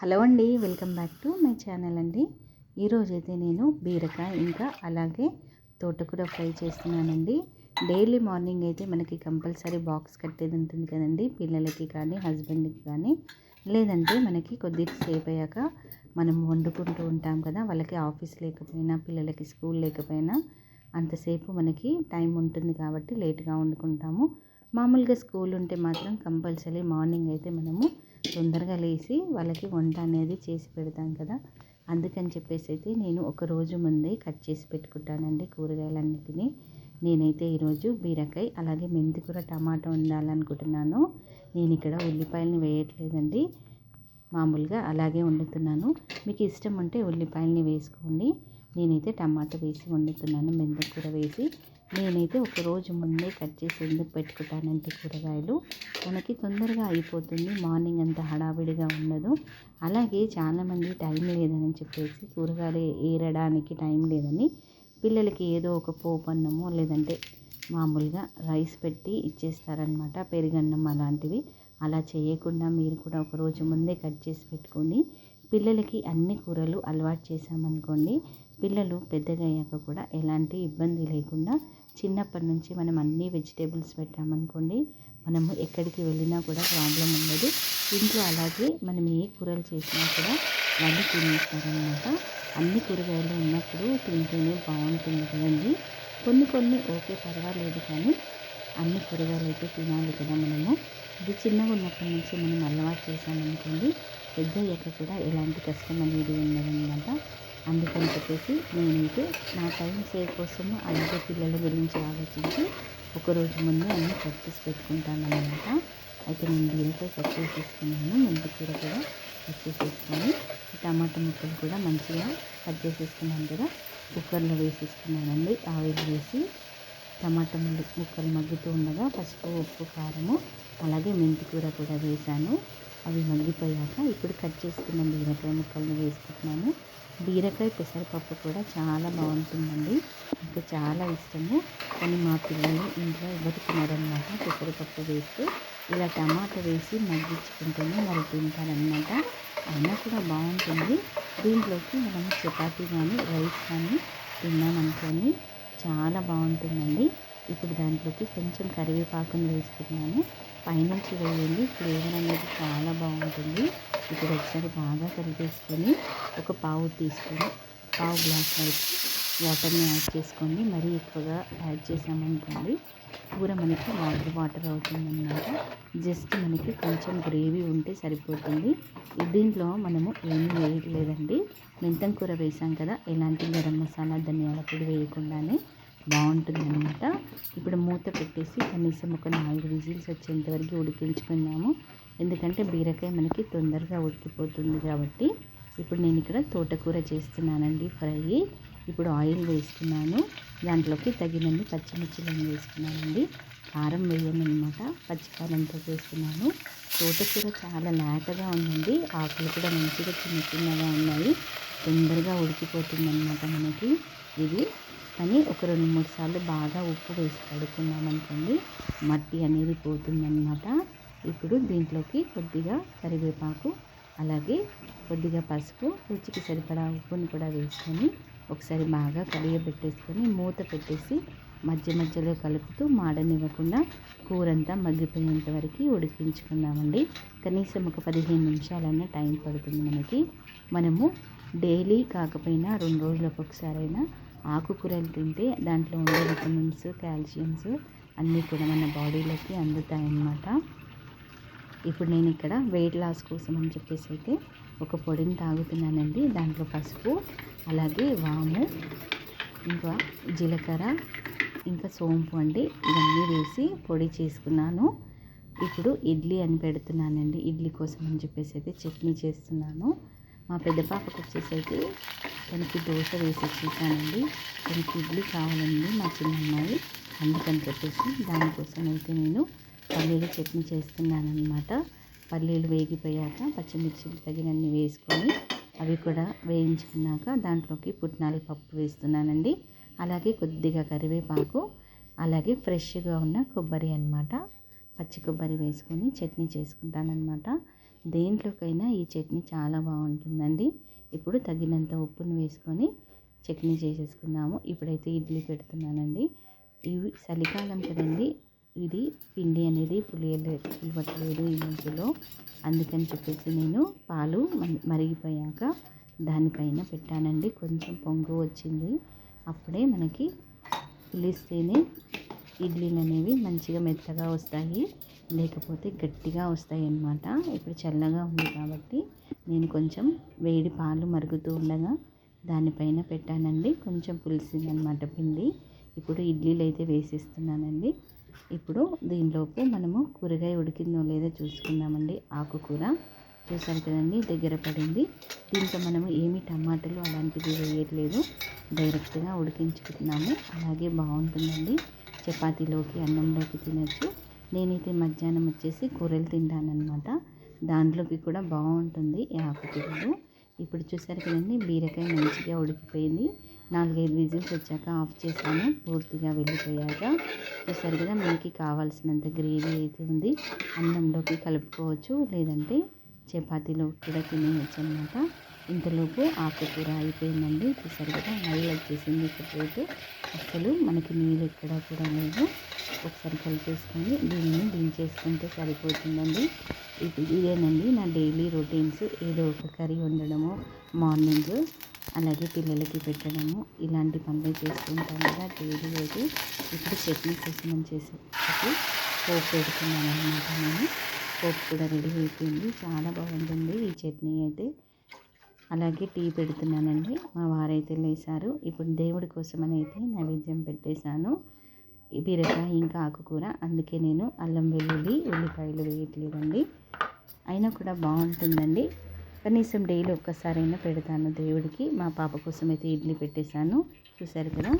Hello అండి welcome back to my channel అండి. ఈరోజైతే నేను బీరకాయ ఇంకా అలాగే తోటకూర ఫ్రై చేస్తున్నానండి. డైలీ మార్నింగ్ అయితే మనకి కంపల్సరీ బాక్స్ కట్టేది ఉంటుంది కదండి పిల్లలకి కానీ హస్బెండ్కి కానీ. లేదంటే మనకి కొద్దిసేపు అయ్యాక మనం వండుకుంటూ ఉంటాం కదా వాళ్ళకి ఆఫీస్ లేకపోయినా పిల్లలకి స్కూల్ లేకపోయినా అంతసేపు మనకి టైం ఉంటుంది కాబట్టి లేట్గా వండుకుంటాము. మామూలుగా స్కూల్ ఉంటే మాత్రం కంపల్సరీ మార్నింగ్ అయితే మనము తొందరగా లేచి వాళ్ళకి వంట అనేది చేసి పెడతాం కదా. అందుకని చెప్పేసి అయితే నేను ఒక రోజు ముందే కట్ చేసి పెట్టుకుంటానండి కూరగాయలన్నిటినీ. నేనైతే ఈరోజు బీరకాయ అలాగే మెంతికూర టమాటా వండాలనుకుంటున్నాను. నేను ఇక్కడ ఉల్లిపాయలని వేయట్లేదండి. మామూలుగా అలాగే వండుతున్నాను. మీకు ఇష్టం ఉంటే ఉల్లిపాయలని వేసుకోండి. నేనైతే టమాటా వేసి వండుతున్నాను మెంతికూర వేసి. నేనైతే ఒక రోజు ముందే కట్ చేసి ఎందుకు పెట్టుకుంటానంటే కూరగాయలు? మనకి తొందరగా అయిపోతుంది మార్నింగ్ అంత హడావిడిగా ఉండదు. అలాగే చాలామంది టైం లేదని చెప్పేసి కూరగాయలు ఏరడానికి టైం లేదని పిల్లలకి ఏదో ఒక పోపు అన్నము లేదంటే మామూలుగా రైస్ పెట్టి ఇచ్చేస్తారనమాట పెరుగన్నం అలాంటివి. అలా చేయకుండా మీరు కూడా ఒక రోజు ముందే కట్ చేసి పెట్టుకొని పిల్లలకి అన్ని కూరలు అలవాటు చేసామనుకోండి పిల్లలు పెద్దగయ్యాక కూడా ఎలాంటి ఇబ్బంది లేకుండా చిన్నప్పటి నుంచి మనం అన్ని వెజిటేబుల్స్ పెట్టామనుకోండి మనము ఎక్కడికి వెళ్ళినా కూడా ప్రాబ్లం ఉండదు. ఇంట్లో అలాగే మనం ఏ కూరలు చేసినా కూడా వాళ్ళు తినేస్తారనమాట. అన్ని కూరగాయలు ఉన్నప్పుడు తింటేనే బాగుంటుంది కదండి. కొన్ని కొన్ని ఓకే పర్వాలేదు కానీ అన్ని కూరగాయలు అయితే తినాలి కదా మనము. ఇది చిన్నగా ఉన్నప్పటి నుంచి మనం అలవాటు చేసామనుకోండి పెద్ద అయ్యాక కూడా ఎలాంటి కష్టం అనేది ఉండదన్నమాట అందుకని చెప్పేసి నేనైతే నా టైం సేవ్ కోసం అలాగే పిల్లల గురించి ఆలోచించి ఒకరోజు ముందు అన్ని కట్ చేసి పెట్టుకుంటాను అనమాట అయితే నేను దీనిపై కట్ చేసేసుకున్నాను. మెంతి కూర కూడా కట్ చేసేసుకొని టమాటా ముక్కలు కూడా మంచిగా కట్ చేసేసుకున్నాను కదా. కుక్కర్లో వేసేసుకున్నానండి. ఆయిల్ వేసి టమాటా ముక్కలు మగ్గుతూ ఉండగా పసుపు ఉప్పు కారము అలాగే మెంతి కూర కూడా వేసాను అవి మగ్గిపోయాక ఇప్పుడు కట్ చేసుకున్న బీరకాయ ముక్కలను వేసుకుంటున్నాను. బీరకాయ పెసరపప్పు కూడా చాలా బాగుంటుందండి. నాకు చాలా ఇష్టము. కానీ మా పిల్లలు ఇంట్లో ఎవరు తినరనమాట పెసరపప్పు వేస్తే. ఇలా టమాటా వేసి మగ్గించుకుంటేనే వాళ్ళు తింటారనమాట. అయినా కూడా బాగుంటుంది. దీంట్లోకి మనం చపాతీ కానీ రైస్ కానీ తిన్నామనుకోని చాలా బాగుంటుందండి. ఇప్పుడు దాంట్లోకి కొంచెం కరివేపాకును వేసుకున్నాను. పైనుంచి వేయండి. ఫ్లేవర్ అనేది చాలా బాగుంటుంది. ఇప్పుడు ఒకసారి బాగా కలిపేసుకొని ఒక పావు తీసుకొని పావు గ్లాస్ వరకు వాటర్ని యాడ్ చేసుకోండి. మరీ ఎక్కువగా యాడ్ చేసామనుకోండి కూర మనకి వాటర్ వాటర్ అవుతుందన్నమాట. జస్ట్ మనకి కొంచెం గ్రేవీ ఉంటే సరిపోతుంది. దీంట్లో మనము ఏమీ వేయట్లేదండి. మెంతం కూర వేసాం కదా ఎలాంటి గరం మసాలా ధనియాల పొడి వేయకుండానే బాగుంటుందన్నమాట. ఇప్పుడు మూత పెట్టేసి కనీసం ఒక నాలుగు విజిల్స్ వచ్చేంతవరకు ఉడికించుకున్నాము. ఎందుకంటే బీరకాయ మనకి తొందరగా ఉడికిపోతుంది కాబట్టి ఇప్పుడు నేను ఇక్కడ తోటకూర చేస్తున్నానండి ఫ్రై. ఇప్పుడు ఆయిల్ వేస్తున్నాను. దాంట్లోకి తగినన్ని పచ్చిమిర్చిలను వేసుకున్నానండి కారం వేయను అనమాట పచ్చికారంతో వేస్తున్నాను తోటకూర చాలా లేతగా ఉందండి. ఆకులు కూడా మంచిగా చిన్న చిన్నగా ఉన్నాయి. తొందరగా ఉడికిపోతుంది అనమాట మనకి. ఇది కానీ ఒక రెండు మూడు సార్లు బాగా ఉప్పు వేసి కడుక్కున్నాం అనుకోండి మట్టి అనేది పోతుందన్నమాట. ఇప్పుడు దీంట్లోకి కొద్దిగా కరివేపాకు అలాగే కొద్దిగా పసుపు రుచికి సరిపడా ఉప్పుని కూడా వేసుకొని ఒకసారి బాగా కలియబెట్టేసుకొని మూత పెట్టేసి మధ్య మధ్యలో కలుపుతూ మాడనివ్వకుండా కూరంతా మగ్గిపోయేంత వరకు ఉడికించుకుందామండి. కనీసం ఒక పదిహేను నిమిషాలన్నా టైం పడుతుంది మనకి. మనము డైలీ కాకపోయినా రెండు రోజులకు ఒకసారైనా ఆకుకూరలు తింటే దాంట్లో ఉండే విటమిన్స్ కాల్షియమ్స్ అన్నీ కూడా మన బాడీలోకి అందుతాయన్నమాట. ఇప్పుడు నేను ఇక్కడ వెయిట్ లాస్ కోసం అని చెప్పేసి అయితే ఒక పొడిని తాగుతున్నానండి. దాంట్లో పసుపు అలాగే వాము ఇంకా జీలకర్ర ఇంకా సోంపు అండి. ఇవన్నీ వేసి పొడి చేసుకున్నాను. ఇప్పుడు ఇడ్లీ అని పెడుతున్నానండి. ఇడ్లీ కోసం అని చెప్పేసి అయితే చట్నీ చేస్తున్నాను. మా పెద్ద పాపకు వచ్చేసి అయితే తనకి దోశ వేసి చేశానండి. తనకి ఇడ్లీ కావాలండి మా చిన్న అమ్మాయి అందుకని చెప్పేసి దానికోసం అయితే నేను పల్లీల చట్నీ చేస్తున్నాను అనమాట పల్లీలు వేగిపోయాక పచ్చిమిర్చి తగినన్ని వేసుకొని అవి కూడా వేయించుకున్నాక దాంట్లోకి పుట్నాల పప్పు వేస్తున్నానండి. అలాగే కొద్దిగా కరివేపాకు అలాగే ఫ్రెష్గా ఉన్న కొబ్బరి అనమాట పచ్చి కొబ్బరి వేసుకొని చట్నీ చేసుకుంటానమాట దేంట్లోకైనా ఈ చట్నీ చాలా బాగుంటుందండి. ఇప్పుడు తగినంత ఉప్పును వేసుకొని చట్నీ చేసేసుకున్నాము ఇప్పుడైతే ఇడ్లీ పెడుతున్నానండి. ఇవి చలికాలం కదండి ఇది పిండి అనేది పులియలేదు ఈ మధ్యలో. అందుకని చెప్పేసి నేను పాలు మరిగిపోయాక దానిపైన పెట్టానండి. కొంచెం పొంగు వచ్చింది. అప్పుడే మనకి పులిస్తేనే ఇడ్లీలు అనేవి మంచిగా మెత్తగా వస్తాయి లేకపోతే గట్టిగా వస్తాయి అన్నమాట ఇప్పుడు చల్లగా ఉంది కాబట్టి నేను కొంచెం వేడి పాలు మరుగుతూ ఉండగా దానిపైన పెట్టానండి. కొంచెం పులిసిందనమాట పిండి. ఇప్పుడు ఇడ్లీలు అయితే వేసిస్తున్నానండి. ఇప్పుడు దీనిలోపు మనము కూరగాయ ఉడికిందో లేదో చూసుకుందామండి. ఆకుకూర చూసారు కదండి దగ్గర పడింది. దీంట్లో మనము ఏమి టమాటాలు అలాంటివి వేయట్లేదు. డైరెక్ట్గా ఉడికించుకుంటున్నాము. అలాగే బాగుంటుందండి. చపాతీలోకి అన్నంలోకి తినచ్చు. నేనైతే మధ్యాహ్నం వచ్చేసి కూరలు తింటానమాట దాంట్లోకి కూడా బాగుంటుంది ఈ ఆకుకూరలు. ఇప్పుడు చూసారు కదండి బీరకాయ మంచిగా ఉడికిపోయింది. నాలుగైదు విజిల్స్ వచ్చాక ఆఫ్ చేశాను పూర్తిగా వెళ్ళిపోయాక. చూసారు కదా మనకి కావాల్సినంత గ్రేవీ అయితే ఉంది. అన్నంలోకి కలుపుకోవచ్చు లేదంటే చపాతీలో కూడా తినేయచ్చు అనమాట ఇంతలోపు ఆకుకూర అయిపోయిందండి. చూసారు కదా ఆయిల్ వచ్చేసింది ఇకపోతే అసలు మనకి నీళ్ళు ఎక్కడ కూడా లేదు ఒకసారి కలిపేసుకొని దీన్ని దించేసుకుంటే సరిపోతుందండి. ఇది ఇదేనండి నా డైలీ రొటీన్స్. ఏదో ఒక కర్రీ వండడము మార్నింగ్ అలాగే పిల్లలకి పెట్టడము ఇలాంటి పనులు చేస్తుంటాం కదా డైలీ అయితే ఇప్పుడు చట్నీ కోసం చేసి పోపు పెడుతున్నాను అనమాట నేను. పోపు కూడా రెడీ అయిపోయింది. చాలా బాగుంటుంది ఈ చట్నీ అయితే. అలాగే టీ పెడుతున్నానండి. మా వారైతే లేసారు. ఇప్పుడు దేవుడి కోసమని అయితే నైవేద్యం పెట్టేశాను. బీరకాయ ఇంకా ఆకుకూర. అందుకే నేను అల్లం వెల్లుల్లి ఉల్లిపాయలు వేయట్లేదండి. అయినా కూడా బాగుంటుందండి. కనీసం డైలీ ఒక్కసారైనా పెడతాను దేవుడికి. మా పాప కోసం అయితే ఇడ్లీ పెట్టేశాను. చూసారు కదా?